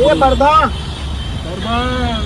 Pardon! Pardon!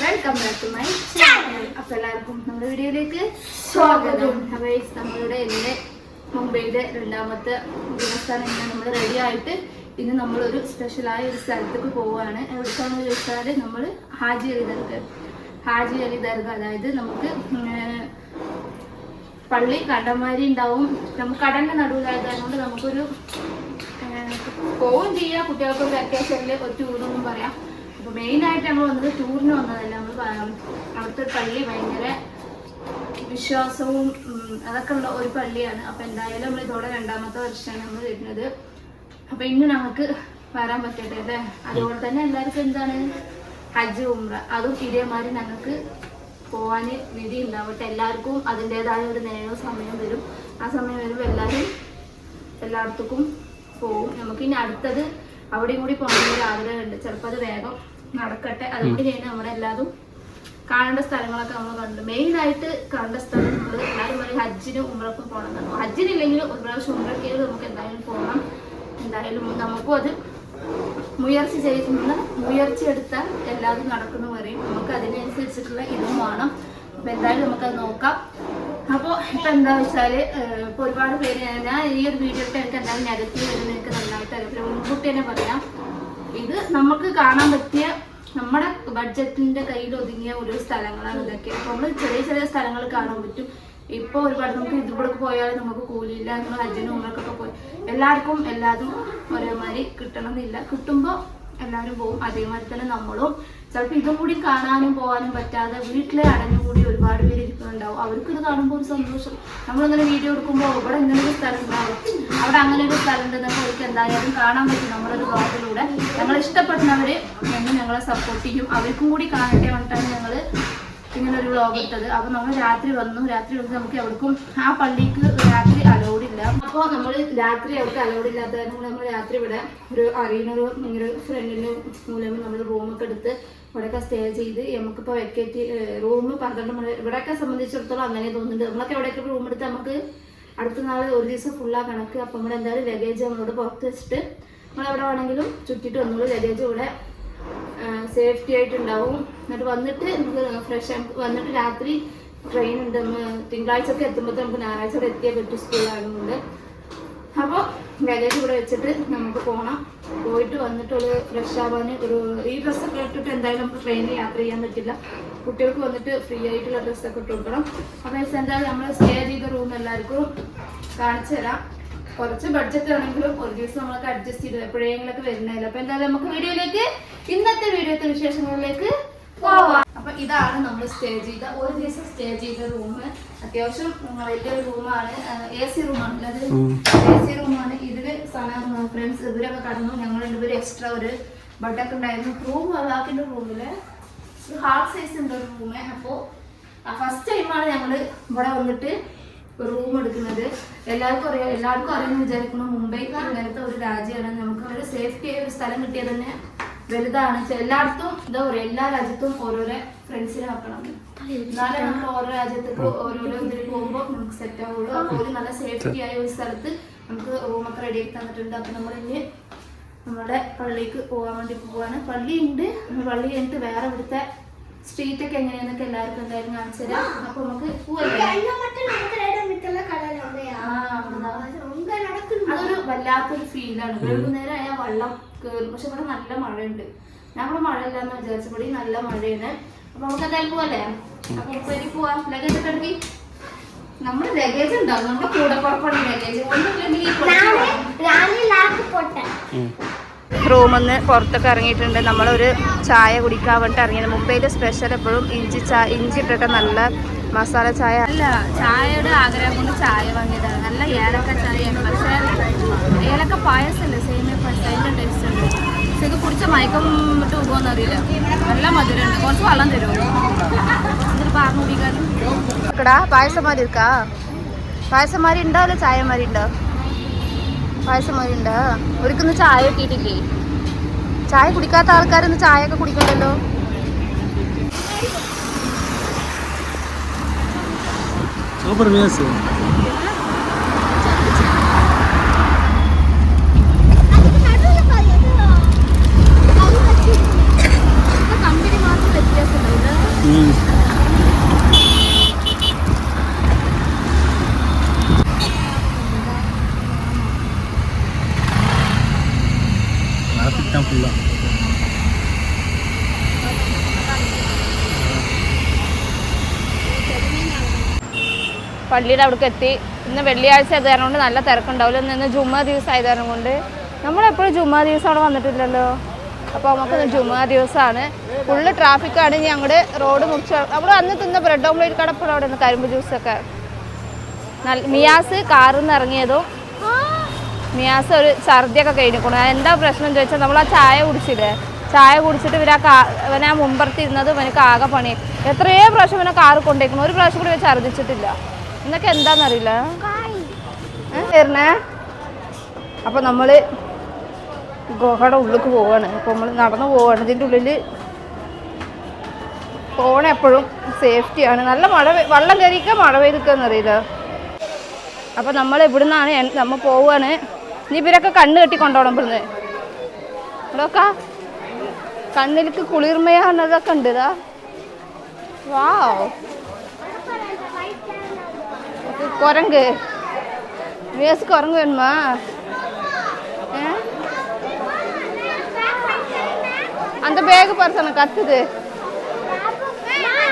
Welcome back to my channel അപ്പൊ എല്ലാവർക്കും നമ്മുടെ വീഡിയോയിലേക്ക് സ്വാഗതം അപ്പോൾ നമ്മളുടെ ഇന്ന് മുംബൈയിലെ രണ്ടാമത്തെ ദിവസമാണ് ഇന്ന് നമ്മൾ റെഡി ആയിട്ട് ഇന്ന് നമ്മളൊരു സ്പെഷ്യലായ ഒരു സ്ഥലത്തേക്ക് പോവുകയാണ് എവിടേക്കാണെന്ന് ചോദിച്ചാൽ നമ്മൾ ഹാജി എഴുതരുത് ഹാജി അലി ദർഗ. അതായത് നമുക്ക് പള്ളി കടമാരി ഉണ്ടാവും. നമുക്ക് കടലിന്റെ നടുവിലായതുകൊണ്ട് നമുക്കൊരു പോവും ചെയ്യാം. കുട്ടികൾക്ക് വെക്കേഷനിൽ ഒരു ടൂറെന്നും പറയാം. അപ്പോൾ മെയിനായിട്ട് നമ്മൾ വന്നത് ടൂറിന് വന്നതല്ല. നമ്മൾ അവിടുത്തെ പള്ളി ഭയങ്കര വിശ്വാസവും അതൊക്കെ ഉള്ള ഒരു പള്ളിയാണ്. അപ്പോൾ എന്തായാലും നമ്മൾ ഇതോടെ രണ്ടാമത്തെ വർഷമാണ് നമ്മൾ വരുന്നത്. അപ്പോൾ ഇന്ന് നമുക്ക് വരാൻ പറ്റട്ടെ അല്ലേ? അതുപോലെ തന്നെ എല്ലാവർക്കും എന്താണ്? ഹജ്ജ് ഉംറ. അതും ഇതേമാതിരി ഞങ്ങൾക്ക് പോവാൻ വിധി ഉണ്ടാവട്ടെ എല്ലാവർക്കും അതിന്റെതായ ഒരു നേരവും സമയം വരും. ആ സമയം വരുമ്പോൾ എല്ലാവരും എല്ലായിടത്തേക്കും പോകും നമുക്ക് ഇനി അടുത്തത് അവിടെയും കൂടി പോകണമെന്ന് ഒരു ആഗ്രഹമുണ്ട്. ചിലപ്പോൾ അത് വേഗം നടക്കട്ടെ. അതുകൊണ്ട് ചെയ്യുന്ന നമ്മുടെ എല്ലാതും കാണേണ്ട സ്ഥലങ്ങളൊക്കെ നമ്മൾ കണ്ടു. മെയിനായിട്ട് കാണേണ്ട സ്ഥലം നമ്മൾ എല്ലാവരും പറയും ഹജ്ജിനും ഉമ്രക്കും പോകണം എന്നാണ്. ഹജ്ജിനില്ലെങ്കിൽ ഒരു പ്രാവശ്യം ഉമ്രക്കേത് നമുക്ക് എന്തായാലും പോകണം. എന്തായാലും നമുക്കും അത് മുയർച്ച ചെയ്യുന്ന മുയർച്ച എടുത്താൽ എല്ലാതും നടക്കുന്നു പറയും നമുക്ക് അതിനനുസരിച്ചിട്ടുള്ള ഇതും വേണം. അപ്പോൾ എന്തായാലും നമുക്കത് നോക്കാം. അപ്പോൾ ഇപ്പം എന്താ വെച്ചാൽ ഇപ്പോൾ ഒരുപാട് പേര് ഞാൻ- ഈ ഒരു വീഡിയോ ഇട്ട് എനിക്ക് എന്തായാലും നെഗറ്റീവ് വരുന്നത് എനിക്ക് നന്നായിട്ട് അറിയാം മുൻകൂട്ടി തന്നെ പറയാം. ഇത് നമുക്ക് കാണാൻ പറ്റിയ നമ്മുടെ ബഡ്ജറ്റിന്റെ കയ്യിൽ ഒതുങ്ങിയ ഒരു സ്ഥലങ്ങളാണ് ഇതൊക്കെ. അപ്പോൾ നമ്മൾ ചെറിയ ചെറിയ സ്ഥലങ്ങൾ കാണാൻ പറ്റും. ഇപ്പോൾ ഒരുപാട് നമുക്ക് ഇതിവിടെ പോയാൽ നമുക്ക് കൂലിയില്ല നമ്മൾ ഹജ്ജിനും ഉമ്മക്കൊക്കെ പോയി. എല്ലാവർക്കും എല്ലാതും ഒരേമാതിരി കിട്ടണമെന്നില്ല. കിട്ടുമ്പോൾ എല്ലാവരും പോകും അതേമാതിരി തന്നെ നമ്മളും. ചിലപ്പോൾ ഇതും കൂടി കാണാനും പോകാനും പറ്റാതെ വീട്ടിലെ അടഞ്ഞുകൂടി ഒരുപാട് പേര് ഇരിക്കുന്നുണ്ടാവും. അവർക്ക് ഇത് കാണുമ്പോൾ ഒരു സന്തോഷം. നമ്മളിങ്ങനെ വീഡിയോ എടുക്കുമ്പോൾ ഇവിടെ ഇങ്ങനെ ഒരു സ്ഥലം ഉണ്ടാവും അവിടെ അങ്ങനെ ഒരു സ്ഥലം ഉണ്ടെന്നൊക്കെ അവർക്ക് എന്തായാലും കാണാൻ പറ്റും നമ്മളൊരു ബ്ലോഗിലൂടെ ഞങ്ങൾ ഇഷ്ടപ്പെടുന്നവർ ഞങ്ങൾ ഞങ്ങളെ സപ്പോർട്ട് ചെയ്യും. അവർക്കും കൂടി കാണട്ടെ പറഞ്ഞിട്ടാണ് ഞങ്ങൾ ഇങ്ങനെ ഒരു വ്ലോഗ് എടുത്തത് അപ്പൊ നമ്മൾ രാത്രി വന്നു. രാത്രി വന്ന് നമുക്ക് എവിടേക്കും ആ പള്ളിക്ക് രാത്രി അലൗഡ് ഇല്ല. അപ്പോൾ നമ്മൾ രാത്രി അവിടെ അലൗഡ് ഇല്ലാത്ത നമ്മൾ രാത്രി ഇവിടെ ഒരു അറിയുന്നൊരു ഒരു ഫ്രണ്ടിന്റെ മൂലം നമ്മൾ റൂമൊക്കെ എടുത്ത് ഇവിടെയൊക്കെ സ്റ്റേ ചെയ്ത് നമുക്കിപ്പോൾ വെക്കേറ്റ് റൂം പന്ത്രണ്ട് മണി ഇവിടെയൊക്കെ സംബന്ധിച്ചിടത്തോളം അങ്ങനെ തോന്നുന്നുണ്ട്. നമ്മളൊക്കെ എവിടെയൊക്കെ റൂം എടുത്ത് നമുക്ക് അടുത്ത നാൾ ഒരു ദിവസം ഫുള്ളാ കണക്ക്. അപ്പം നമ്മൾ എന്തായാലും ലഗേജ് നമ്മളോട് പുറത്ത് വെച്ചിട്ട് നമ്മൾ എവിടെ വേണമെങ്കിലും ചുറ്റിട്ട് വന്നോളൂ. ലഗേജ് ഇവിടെ സേഫ്റ്റി ആയിട്ടുണ്ടാവും. എന്നിട്ട് വന്നിട്ട് നമുക്ക് ഫ്രഷ് വന്നിട്ട് രാത്രി ട്രെയിൻ ഉണ്ട്. തിങ്കളാഴ്ച ഒക്കെ എത്തുമ്പോൾ നമുക്ക് ഞായറാഴ്ച വരെ എത്തിയ പറ്റും സ്കൂളായതുകൊണ്ട് അപ്പോൾ ലഗേജ് ഇവിടെ വെച്ചിട്ട് നമുക്ക് പോകണം പോയിട്ട് വന്നിട്ടുള്ള ഫ്രഷ് ആവാൻ ഒരു ഈ ഡ്രസ്സൊക്കെ ഇട്ടിട്ട് എന്തായാലും നമുക്ക് ട്രെയിനിൽ യാത്ര ചെയ്യാൻ പറ്റില്ല. കുട്ടികൾക്ക് വന്നിട്ട് ഫ്രീ ആയിട്ടുള്ള ഡ്രസ്സൊക്കെ ഇട്ട് കൊടുക്കണം. അപ്പോൾ എന്തായാലും നമ്മൾ സ്റ്റേ ചെയ്ത റൂം എല്ലാവർക്കും കാണിച്ചു തരാം. കുറച്ച് ബഡ്ജറ്റ് ആണെങ്കിലും ഒരു ദിവസം നമ്മളൊക്കെ അഡ്ജസ്റ്റ് ചെയ്ത് എപ്പോഴെങ്കിലൊക്കെ വരുന്നതല്ല. അപ്പൊ എന്തായാലും നമുക്ക് വീഡിയോയിലേക്ക് ഇന്നത്തെ വീഡിയോത്തെ വിശേഷങ്ങളിലേക്ക് പോവാം. അപ്പൊ ഇതാണ് നമ്മൾ സ്റ്റേ ചെയ്ത ഒരു ദിവസം സ്റ്റേ ചെയ്ത റൂം അത്യാവശ്യം വലിയ വലിയൊരു റൂമാണ് എ സി റൂമാണ് അത് എ സി റൂമാണ് ഇതിൽ ഫ്രണ്ട്സ് ഇവരൊക്കെ കടന്നു. ഞങ്ങൾ രണ്ടുപേരും എക്സ്ട്രാ ഒരു ബെഡൊക്കെ ഉണ്ടായിരുന്നു. റൂം അതാക്കിന്റെ റൂമിൽ ഹാർഡ് സൈസ് ഉണ്ട് ഒരു റൂമ് അപ്പോ ഫസ്റ്റ് ടൈമാണ് ഞങ്ങൾ ഇവിടെ വന്നിട്ട് റൂം എടുക്കുന്നത്. എല്ലാവർക്കും അറിയാം എല്ലാവർക്കും അറിയാമെന്ന് വിചാരിക്കുന്നു. മുംബൈ ഇങ്ങനത്തെ ഒരു രാജ്യമാണ്. നമുക്ക് ഒരു സേഫ്റ്റി ആയ ഒരു സ്ഥലം കിട്ടിയത് തന്നെ വലുതാണ്. എല്ലായിടത്തും എന്താ പറയുക എല്ലാ രാജ്യത്തും ഓരോരോ ഫ്രണ്ട്സിനെ ആക്കണം. എന്നാലേ നമ്മൾ ഓരോ രാജ്യത്തേക്ക് ഓരോരോ ഇതിൽ പോകുമ്പോൾ നമുക്ക് സെറ്റ് ആവുള്ളൂ. അപ്പോൾ ഒരു നല്ല സേഫ്റ്റി ആയ ഒരു സ്ഥലത്ത് നമുക്ക് റൂമൊക്കെ റെഡി ആക്കി തന്നിട്ടുണ്ട്. അപ്പം നമ്മൾ ഇനി നമ്മുടെ പള്ളിക്ക് പോകാൻ വേണ്ടി പോവാണ്. പള്ളി ഉണ്ട് പള്ളി കഴിഞ്ഞിട്ട് വേറെ ഇവിടുത്തെ സ്ട്രീറ്റ് ഒക്കെ എങ്ങനെയാന്നൊക്കെ എല്ലാവർക്കും എന്തായാലും കാണിച്ചു തരാം. അപ്പൊ നമുക്ക്. അതൊരു വല്ലാത്തൊരു ഫീലാണ് വൈകുന്നേരം ആയാൽ വെള്ളം കയറും പക്ഷെ ഇവിടെ നല്ല മഴയുണ്ട്. ഞാൻ ഇവിടെ മഴ ഇല്ലാന്ന് വിചാരിച്ചപ്പോൾ നല്ല മഴയാണ്. അപ്പൊ നമുക്ക് എന്തായാലും പോവല്ലേ? അപ്പൊ ഉപ്പേരി പോവാ. ലഗേജ് ഒക്കെ എടുക്കി നമ്മുടെ ലഗേജ് ഉണ്ടാവും. നമ്മുടെ കൂടെ കുറപ്പാണ് ലഗേജ് ഒന്നും റൂമിൽ നിന്ന് പുറത്തൊക്കെ ഇറങ്ങിയിട്ടുണ്ട്. നമ്മളൊരു ചായ കുടിക്കാൻ വേണ്ടിട്ട് ഇറങ്ങിയത്. മുംബൈയിലെ സ്പെഷ്യൽ എപ്പോഴും ഇഞ്ചി ചായ ഇഞ്ചി ഇട്ടിട്ട് നല്ല മസാല ചായ. അല്ല ചായയുടെ ആഗ്രഹം കൊണ്ട് ചായ വാങ്ങിയതാണ്. നല്ല ഏലക്ക ചായയാണ് പക്ഷേ ഏലക്ക പായസമല്ലേ? സേമിയ പായസം അതിന്റെ ടേസ്റ്റ് ഉണ്ട് പക്ഷെ ഇത് കുടിച്ച മയക്കം വിട്ട് പോകുമെന്ന് അറിയില്ല. നല്ല മധുരമുണ്ട്. കുറച്ച് വെള്ളം തരുമോ? എന്നിട്ട് പറഞ്ഞു കുടിക്കാനും പായസം മാതിരി ഇരിക്കാ. പായസം മാതിരി ഉണ്ടോ? അല്ല ചായ മാതിരി ഉണ്ടോ? പായസം മതി ഉണ്ട് ഒരുക്കൊന്ന് ചായ കിട്ടിയിട്ടില്ലേ? ചായ കുടിക്കാത്ത ആൾക്കാരൊന്ന് ചായ ഒക്കെ കുടിക്കണ്ടല്ലോ? Super views Mm. ഫുള്ളാ പള്ളിയുടെ അവിടേക്ക് എത്തി. ഇന്ന് വെള്ളിയാഴ്ച ആയത് കൊണ്ട് നല്ല തിരക്കുണ്ടാവില്ല. ഇന്ന് ജുമാ ദിവസം ആയത് കാരണം കൊണ്ട് നമ്മളെപ്പോഴും ജുമാ ദിവസം അവിടെ വന്നിട്ടില്ലല്ലോ. അപ്പോൾ നമുക്ക് ജുമാ ദിവസമാണ്. ഫുള്ള് ട്രാഫിക്കാണ് ഇനി അങ്ങോട്ട് റോഡ് മുറിച്ച് നമ്മൾ അന്ന് തിന്ന ബ്രെഡ് ഓംലേറ്റ് കടപ്പുറം അവിടെ നിന്ന് കരിമ്പ് ജ്യൂസൊക്കെ നല്ല മിയാസ് കാറിൽ നിന്ന് ഇറങ്ങിയതും. മിയാസ് ഒരു ഛർദിയൊക്കെ കഴിഞ്ഞിക്കണം എന്താ പ്രശ്നം ചോദിച്ചാൽ നമ്മൾ ആ ചായ കുടിച്ചില്ലേ? ചായ കുടിച്ചിട്ട് ഇവരാ കാ ഇവനെ മുമ്പർത്തിരുന്നത് ഇവനക്ക് ആകെ പണി. എത്രയോ പ്രാവശ്യം ഇവനെ കാറ് കൊണ്ടേക്കണം ഒരു പ്രാവശ്യം കൂടി ഇവ ഛർദിച്ചിട്ടില്ല. എന്നൊക്കെ എന്താണെന്നറിയില്ല? അപ്പം അപ്പോൾ നമ്മൾ ഗുഹയുടെ ഉള്ളിലേക്ക് പോവാണ്. അപ്പോൾ നമ്മൾ നടന്നു പോവാണ്. ഇതിന്റെ ഉള്ളിൽ പോണ എപ്പോഴും സേഫ്റ്റിയാണ് നല്ല മഴ വെള്ളം കയറിക്കുക മഴ പെയ്തിരിക്കുകയെന്നറിയില്ല അപ്പോൾ നമ്മൾ ഇവിടുന്നാണ് നമ്മൾ പോവാണ്. ഇനി ഇവരൊക്കെ കണ്ണ് കെട്ടി കൊണ്ടുപോകണം ഇവിടുന്ന് ഇവിടെയൊക്കെ കണ്ണിലേക്ക് കുളിർമയാണതൊക്കെ ഉണ്ട് ഇതാ വാവ് குரங்கு வேசு குரங்கு வேணுமா ஆ? அந்த பேகு பர்சனை கத்துது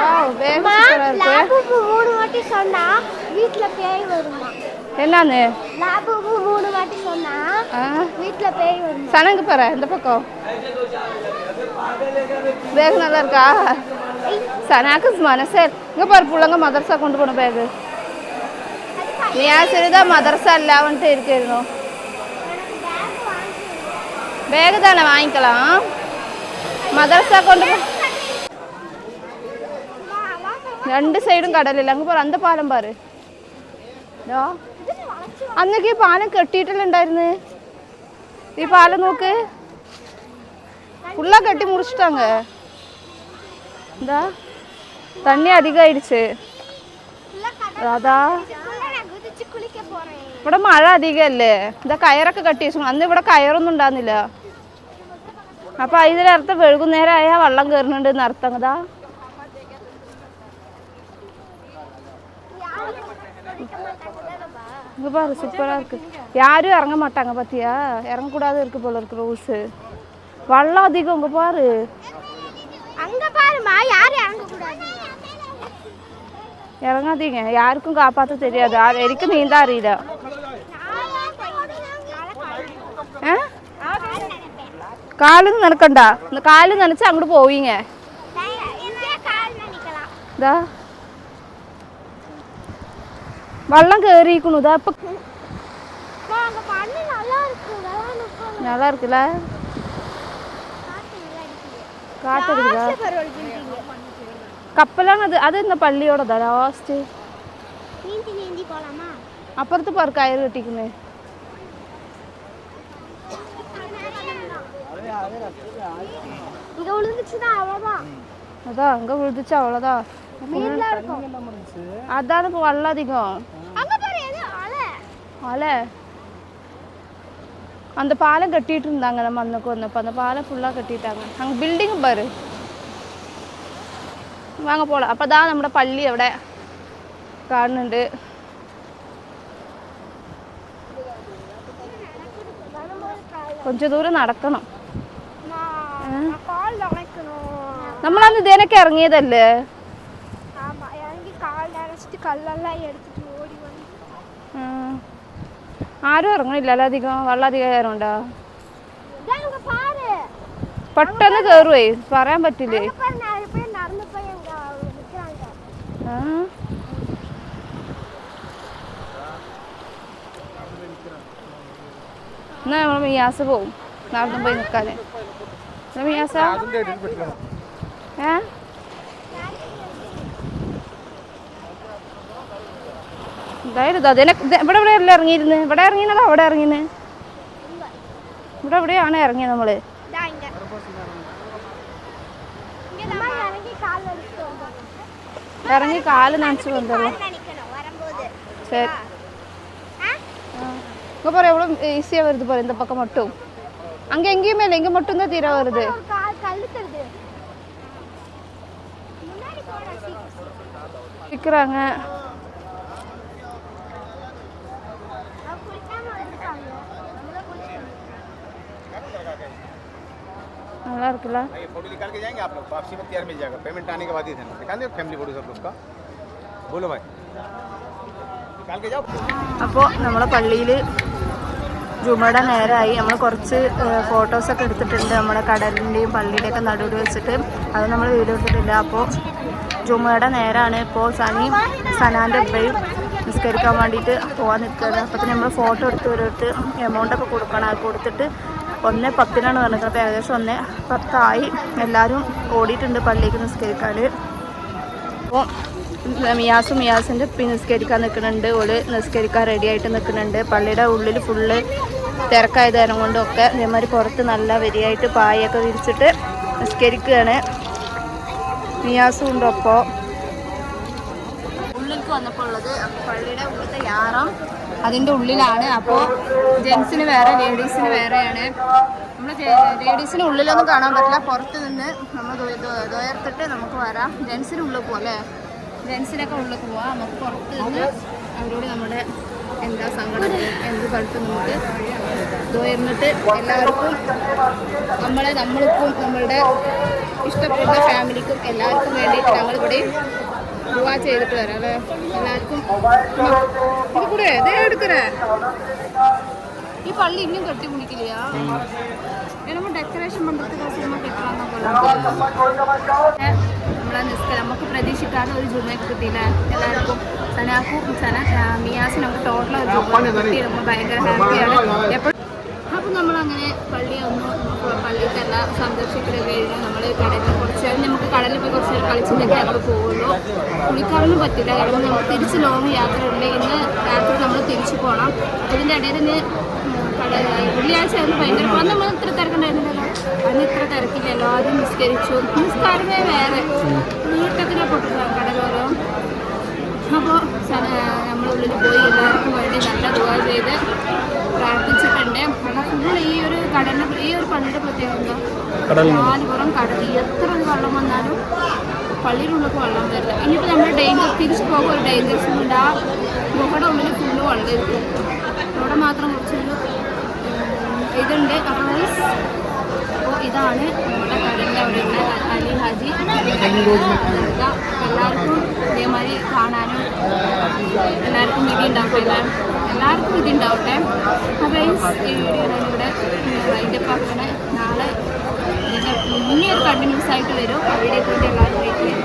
வாவ் பேகு சூப்பரா இருக்கு லாபுக்கு மூணு வாட்டி சொன்னா வீட்ல பேய் வருமா என்னன்னு? மூணு வாட்டி சொன்னா வீட்ல பேய் வரும்? சனங்கு பாரு இந்த பக்கம். பேக் நல்லா இருக்கா? சனாக்கு மனசர் இங்க பாரு பிள்ளைங்க மதரசா கொண்டு போன பேகு. நியாசிரிதான் மதரசா இல்லாமன்ட்டு இருக்கணும் பேகு தானே வாங்கிக்கலாம். மதரசா கொண்டு போ. ரெண்டு சைடும் கடல் இல்லை. அங்கே பாரு அந்த பாலம் பாரு. இதோ. അന്നൊക്കെ ഈ പാലം കെട്ടിയിട്ടുണ്ടായിരുന്നു ഈ പാലം നോക്ക്. ഫുള്ള കെട്ടി മുറിച്ചിട്ടാങ്ക എന്താ? തണ്ണി അധികമായിடுச்சு അതാ. ഇവിടെ മഴ അധികമല്ലേ ഇതാ കയറൊക്കെ കെട്ടി വെച്ചു. അന്ന് ഇവിടെ കയറൊന്നും ഉണ്ടാകുന്നില്ല അപ്പൊ അതിനൊരർത്ഥം വെഴുകുന്നേരമായ വെള്ളം കയറുന്നുണ്ട് എന്നർത്ഥം. ഇതാ இங்கே பாரு சூப்பராக இருக்குது யாரும் இறங்க மாட்டாங்க பார்த்தியா இறங்கக்கூடாது இருக்கு போல இருக்கு ரூல்ஸு வள்ளம் அதிகம் இங்கே பாரு. அங்கே பாருமா யாரும் இறங்கக்கூடாது. இறங்காதீங்க. யாருக்கும் காப்பாற்ற தெரியாது. அது வரைக்கும் நீ தான் அறியுத காலு நினைக்கண்டா. இந்த காலு நினச்சி அங்கிட்டு போவீங்க. இதா വെള്ളം കേറിയിരിക്കണു ഇതാ ഇപ്പൊ அங்க மண்ணு நல்லா இருக்கு விளையாடுறோம் நல்லா இருக்குல்ல കാറ്റടിക്കുതാ കപ്പലാണ് അത് അത് ഇന്ന പള്ളിയോടതാ ലാസ്റ്റ് நீந்தி நீந்தி போலாமா അപ്പുറത്ത് പേർ കയറ് കെട്ടിക്കുന്നേ இங்க விழுந்துச்சுன்னா அவ்வளவுதான் അതാ അങ്ക വിഴുതിച്ച അല്ലേ அந்த பாலம் கட்டிட்டு இருந்தாங்க நம்ம அன்னைக்கு வந்தப்போ அந்த பாலம் ஃபுல்லாக கட்டிட்டாங்க அங்கே பில்டிங் பாரு வாங்க போகலாம் அப்போ தான் നമ്മുടെ പള്ളി അവിടെ കാണുന്നുണ്ട് கொஞ்சம் ദൂരം നടക്കണം நான் கால் நினைக்கணும் നമ്മളന്ന് ഇതിനൊക്കെ ഇറങ്ങിയതല്ലേ ஆமா இறங்கி ആരും ഇറങ്ങണില്ലല്ലോ അധികം വെള്ളം അധികം കയറുണ്ടോ പെട്ടെന്ന് കയറുവേ പറയാൻ പറ്റില്ലേ എന്നാ നമ്മൾ മിയാസ പോവും നാളെ പോയി നിൽക്കാനേ മിയാസ ഏ എന്തായാലും അതിനെ ഇവിടെ ഇവിടെ അല്ല ഇറങ്ങിയിരുന്ന് ഇവിടെ ഇറങ്ങിയത് അവിടെ ഇറങ്ങിയത് ഇവിടെ എവിടെയാണ് ഇറങ്ങിയത് നമ്മള് இதான் இங்க இங்க தான் இறங்கி கால் எடுத்துட்டு வந்தோம் ഇറങ്ങി കാല് നനച്ചു വന്നല്ലോ நினைக்கணும் வரும்போது சரி இங்கே பாரு எவ்வளோ ஈஸியாக வருது பாரு இந்த பக்கம் மட்டும் அங்கே எங்கேயுமே இல்லை இங்கே மட்டும்தான் தீர வருது ஒரு கால் கல்லு தருது முன்னாடி போடா சீக்கிரம் விற்கிறாங்க आधार किला ये फोटो निकाल के जाएंगे आप लोग। वापसी में तैयार मिल जाएगा। पेमेंट आने के बाद ही देना। निकाल दो फैमिली फोटो सब लोग का बोलो भाई। निकाल के जाओ। അപ്പോൾ നമ്മളെ പള്ളിയിൽ ജുമയുടെ നേരമായി നമ്മൾ കുറച്ച് ഫോട്ടോസൊക്കെ എടുത്തിട്ടുണ്ട്. നമ്മുടെ കടലിന്റെയും പള്ളിയുടെയൊക്കെ നടുവിൽ വെച്ചിട്ട്. അത് നമ്മൾ വീഡിയോ എടുത്തിട്ടില്ല. അപ്പോൾ ജുമയുടെ നേരാണ്. ഇപ്പോൾ സനി സനാന്റെ ഉപ്പയും നിസ്കരിക്കാൻ വേണ്ടിയിട്ട് പോകാൻ നിൽക്കുന്നത് അപ്പോൾ നമ്മൾ ഫോട്ടോ എടുത്ത് ഒരു എമൗണ്ട് ഒക്കെ കൊടുക്കണം. അത് കൊടുത്തിട്ട് ഒന്ന് പത്തിനാണ് പറഞ്ഞത്. അപ്പോൾ ഏകദേശം ഒന്ന് പത്തായി. എല്ലാവരും ഓടിയിട്ടുണ്ട് പള്ളിക്ക് നിസ്കരിക്കാൻ. അപ്പോൾ മിയാസും മിയാസിന്റെ ഉപ്പി നിസ്കരിക്കാൻ നിൽക്കുന്നുണ്ട്. ഓൾ നിസ്കരിക്കാൻ റെഡിയായിട്ട് നിൽക്കുന്നുണ്ട്. പള്ളിയുടെ ഉള്ളിൽ ഫുള്ള് തിരക്കായത് കാരണം കൊണ്ടൊക്കെ ഇതേമാതിരി പുറത്ത് നല്ല വരിയായിട്ട് പായൊക്കെ വിരിച്ചിട്ട് നിസ്കരിക്കുകയാണ്. മിയാസും ഉണ്ട് അപ്പോൾ വന്നപ്പോൾ ഉള്ളത് പള്ളിയുടെ ഉള്ളത്തെ യാറം അതിന്റെ ഉള്ളിലാണ്. അപ്പോൾ ജെൻസിന് വേറെ ലേഡീസിന് വേറെയാണ്. നമ്മൾ ലേഡീസിന് ഉള്ളിലൊന്നും കാണാൻ പറ്റില്ല. പുറത്ത് നിന്ന് നമ്മൾ ദുയർത്തിട്ട് നമുക്ക് വരാം. ജെൻസിന് ഉള്ളിൽ പോകാം അല്ലേ? ജെൻസിനൊക്കെ ഉള്ളിൽ പോവാം. നമുക്ക് പുറത്ത് നിന്ന് അവരോട് നമ്മുടെ എന്താ സങ്കടം എന്ത് പഠിത്തം നമുക്ക് ദോയർന്നിട്ട് എല്ലാവർക്കും നമ്മളെ നമ്മൾക്കും നമ്മളുടെ ഇഷ്ടപ്പെട്ട ഫാമിലിക്കും എല്ലാവർക്കും വേണ്ടിയിട്ട് ഞങ്ങളിവിടെ ദുവാ ചെയ്തിട്ട് വരാം അല്ലേ? എല്ലാവർക്കും. ഇത് കൂടെ ഇതേ എടുക്കണേ. ഈ പള്ളി ഇനിയും കെട്ടി കുടിക്കില്ല ഡെക്കറേഷൻ പണ്ടത്തെ സിനിമ നമ്മളെ നിസ്കാരം. നമുക്ക് പ്രതീക്ഷിക്കാതെ ഒരു ജുമയൊക്കെ കിട്ടിയില്ല. എല്ലാവർക്കും സനാക്കും സന മിയാസിനും നമുക്ക് ടോട്ടൽ ഒരു ജുമ കിട്ടി. നമ്മൾ ഭയങ്കര ഹാപ്പിയാണ് എപ്പോഴും അപ്പം നമ്മളങ്ങനെ പള്ളി ഒന്ന് പള്ളിയിൽ തന്നെ സന്ദർശിക്കൽ കഴിഞ്ഞ് നമ്മൾ കടലിൽ കുറച്ച് നേരം നമുക്ക് കടലിൽ പോയി കുറച്ച് നേരം കളിച്ചിട്ടൊക്കെ ഞങ്ങൾ പോകുള്ളൂ കുളിക്കാനൊന്നും പറ്റില്ല. കാരണം നമ്മൾ തിരിച്ച് ലോങ് യാത്ര ഉണ്ട്. ഇന്ന് രാത്രി നമ്മൾ തിരിച്ചു പോകണം അതിന്റെ ഇടയിൽ തന്നെ വെള്ളിയാഴ്ച ആയിരുന്നു ഭയങ്കര അന്ന് നമ്മൾ ഇത്ര തിരക്കുണ്ടായിരുന്നില്ലല്ലോ അന്ന് ഇത്ര തിരക്കില്ലല്ലോ എല്ലാവരും നിസ്കരിച്ചു. നിസ്കാരമേ വേറെ. വീട്ടത്തിലെ പൊട്ടില്ല കടലോരോ അപ്പോൾ നമ്മളുള്ളിൽ പോയി എല്ലാവർക്കും വേണ്ടി നല്ല ദുഃഖം ചെയ്ത് പ്രാർത്ഥിച്ചിട്ടുണ്ട് കാരണം ഫുൾ ഈ ഒരു കടലിന് ഈ ഒരു പള്ളിയുടെ പ്രത്യേകത എന്താ? നാലുപുറം കടൽ എത്ര ഒരു വെള്ളം വന്നാലും പള്ളിയുടെ ഉള്ളിൽ വെള്ളം വരില്ല ഇനിയിപ്പോൾ നമ്മൾ ഡേഞ്ചർ തിരിച്ചു പോകുമ്പോൾ ഒരു ഉണ്ട്. ആ ഗുഹയുടെ ഉള്ളിൽ ഫുള്ള് വെള്ളം ഇരിക്കും. അവിടെ മാത്രം കുറച്ചൊരു ഉം, ഇതുണ്ട്. അപ്പോൾ അപ്പോൾ ഇതാണ് നമ്മുടെ കടലിന്റെ അവിടെയുള്ള അലി ഹാജി. എല്ലാവർക്കും ഇതേമാതിരി കാണാനും എല്ലാവർക്കും വിധി ഉണ്ടാവട്ടെ എല്ലാവർക്കും ഇതുണ്ടാവട്ടെ. അപ്പോൾ ഈ വീഡിയോ ഞാനിവിടെ അതിന്റെ പക്കനെ നാളെ ഇതിന്റെ ഇനി ഒരു കണ്ടിന്യൂസ് ആയിട്ട് വരും അവിടെ വേണ്ടി എല്ലാവരും വെയിറ്റ് ചെയ്യും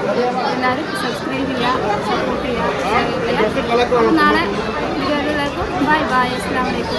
എല്ലാവരും സബ്സ്ക്രൈബ് ചെയ്യുക സപ്പോർട്ട് ചെയ്യുക. നാളെ വീഡിയോയിലേക്കും ബൈ ബൈ അസ്സാം വലൈക്കും